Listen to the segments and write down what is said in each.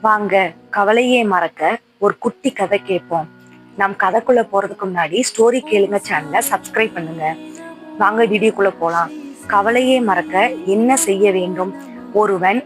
வாங்க கவலையே மறக்க ஒரு குட்டி கதை கேட்போம். நம் கதைக்குள்ள போறதுக்கு முன்னாடி ஸ்டோரி கேளுங்க சேனலை சப்ஸ்கிரைப் பண்ணுங்க. வாங்க வீடியோக்குள்ள போலாம். கவலையே மறக்க என்ன செய்ய வேண்டும்? ஒருவன்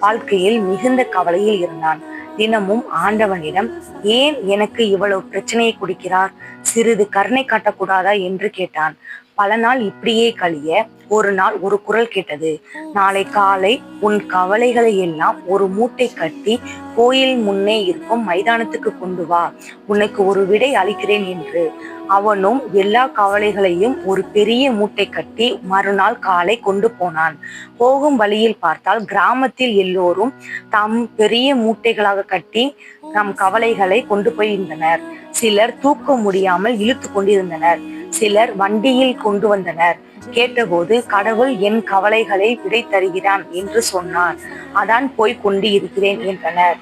வாழ்க்கையில் மிகுந்த கவலையில் இருந்தான். தினமும் ஆண்டவனிடம் ஏன் எனக்கு இவ்வளவு பிரச்சனையை கொடுக்கிறார்? சிறிது கருணை காட்டக்கூடாதா? என்று கேட்டான். பல நாள் இப்படியே கழிய ஒரு நாள் ஒரு குரல் கேட்டது. நாளை காலை உன் கவலைகளை எல்லாம் ஒரு மூட்டை கட்டி கோயில் முன்னே இருக்கும் மைதானத்துக்கு கொண்டு வா. உனக்கு ஒரு விடை அளிக்கிறேன் என்று. அவனும் எல்லா கவலைகளையும் ஒரு பெரிய மூட்டை கட்டி மறுநாள் காலை கொண்டு போனான். போகும் வழியில் பார்த்தால் கிராமத்தில் எல்லோரும் தம் பெரிய மூட்டைகளாக கட்டி தம் கவலைகளை கொண்டு போயிருந்தனர் சிலர் தூக்க முடியாமல் இழுத்து கொண்டிருந்தனர். சிலர் வண்டியில் கொண்டு வந்தனர். கேட்டபோது கடவுள் என் கவலைகளை விடை தருகிறான் என்று சொன்னார். அதான் போய் கொண்டு இருக்கிறேன் என்றனர்.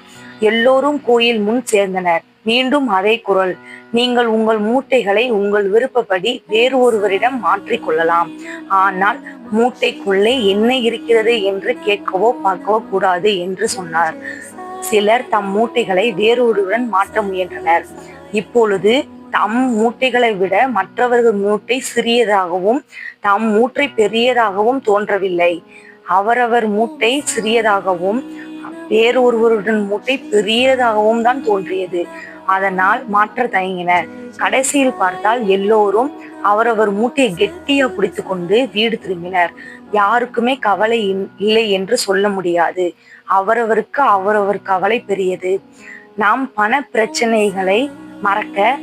எல்லோரும் கோயில் முன் சேர்ந்தனர். மீண்டும் அதே குரல். நீங்கள் உங்கள் மூட்டைகளை உங்கள் விருப்பப்படி வேறு ஒருவரிடம் மாற்றிக் கொள்ளலாம். ஆனால் மூட்டைக்குள்ளே என்ன இருக்கிறது என்று கேட்கவோ பார்க்கவோ கூடாது என்று சொன்னார். சிலர் தம் மூட்டைகளை வேறொருவருடன் மாற்ற முயன்றனர். இப்பொழுது தம் மூட்டைகளை விட மற்றவர்கள் மூட்டை சிறியதாகவும் தம் மூட்டை பெரியதாகவும் தோன்றவில்லை. அவரவர் மூட்டை சிறியதாகவும் வேறொருவருடன் மூட்டை பெரியதாகவும் தான் தோன்றியது. அதனால் மாற்ற தயங்கினர். கடைசியில் பார்த்தால் எல்லோரும் அவரவர் மூட்டையை கெட்டியா பிடித்து கொண்டு வீடு திரும்பினர். யாருக்குமே கவலை இல்லை என்று சொல்ல முடியாது. அவரவருக்கு அவரவர் கவலை பெரியது. நாம் பண பிரச்சனைகளை மறக்க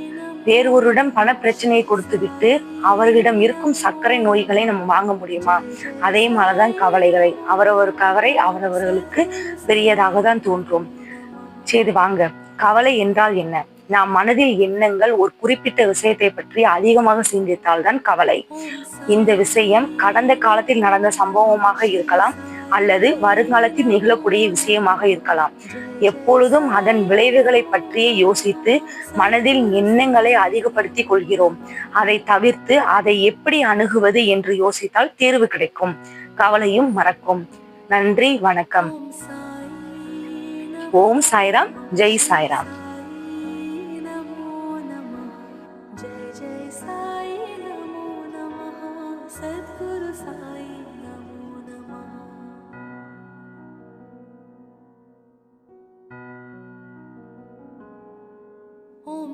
வேறொருடன் பண பிரச்சனையை கொடுத்து விட்டு அவர்களிடம் இருக்கும் சர்க்கரை நோய்களை நம்ம வாங்க முடியுமா? அதே மாதிரிதான் கவலைகளை. அவரவர் கவலை அவரவர்களுக்கு பெரியதாக தான் தோன்றும். சரி வாங்க. கவலை என்றால் என்ன? நாம் மனதில் எண்ணங்கள் ஒரு குறிப்பிட்ட விஷயத்தை பற்றி அதிகமாக சிந்தித்தால் தான் கவலை. இந்த விஷயம் கடந்த காலத்தில் நடந்த சம்பவமாக இருக்கலாம். அல்லது வருங்காலத்தில் நிகழக்கூடிய விஷயமாக இருக்கலாம் எப்பொழுதும் அதன் விளைவுகளை பற்றியே யோசித்து மனதில் எண்ணங்களை அதிகப்படுத்தி கொள்கிறோம் அதை தவிர்த்து அதை எப்படி அணுகுவது என்று யோசித்தால் தீர்வு கிடைக்கும் கவலையும் மறக்கும் நன்றி வணக்கம் ஓம் சாய்ராம் ஜெய் சாய்ராம் जय जय साई नमो नमः सद्गुरु साई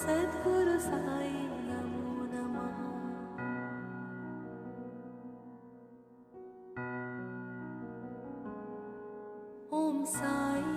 सद्गुरु साई नमो नमः ॐ साई